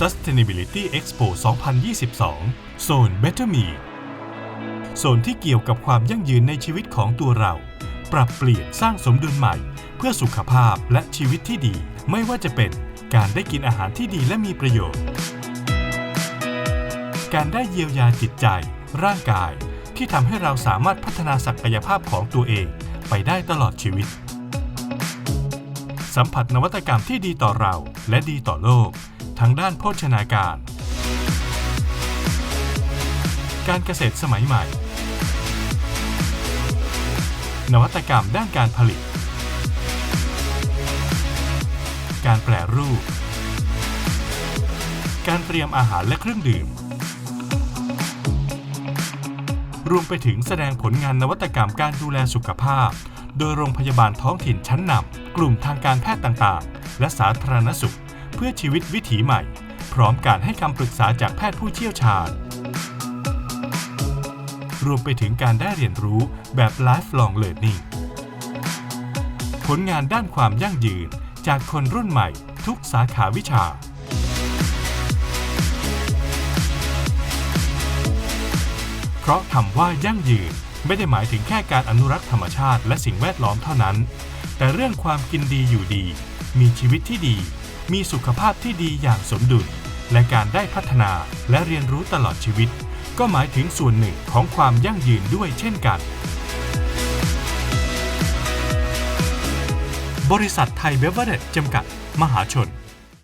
Sustainability Expo 2022 โซน Better Me โซนที่เกี่ยวกับความยั่งยืนในชีวิตของตัวเรา ปรับเปลี่ยนสร้างสมดุลใหม่ เพื่อสุขภาพและชีวิตที่ดี ไม่ว่าจะเป็นการได้กินอาหารที่ดีและมีประโยชน์ การได้เยียวยาจิตใจ ร่างกาย ที่ทำให้เราสามารถพัฒนาศักยภาพของตัวเอง ไปได้ตลอดชีวิต สัมผัสนวัตกรรมที่ดีต่อเรา และดีต่อโลก ทั้งด้านโภชนาการ การเกษตรสมัยใหม่ นวัตกรรมด้านการผลิต การแปรรูป การเตรียมอาหารและเครื่องดื่ม รวมไปถึงแสดงผลงานนวัตกรรมการดูแลสุขภาพ โดยโรงพยาบาลท้องถิ่นชั้นนำกลุ่มทางการแพทย์ต่างๆ และสาธารณสุข เพื่อชีวิตวิถีใหม่ พร้อมการให้คำปรึกษาจากแพทย์ผู้เชี่ยวชาญ รวมไปถึงการได้เรียนรู้แบบ lifelong learning ผลงานด้านความยั่งยืนจากคนรุ่นใหม่ทุกสาขาวิชา เพราะคำว่ายั่งยืนไม่ได้หมายถึงแค่การอนุรักษ์ธรรมชาติและสิ่งแวดล้อมเท่านั้น แต่เรื่องความกินดีอยู่ดี มีชีวิตที่ดี มีสุขภาพที่ดีอย่างสมดุล และการได้พัฒนาและเรียนรู้ตลอดชีวิต ก็หมายถึงส่วนหนึ่งของความยั่งยืนด้วยเช่นกัน บริษัทไทยเบเวอร์เรจจำกัด มหาชน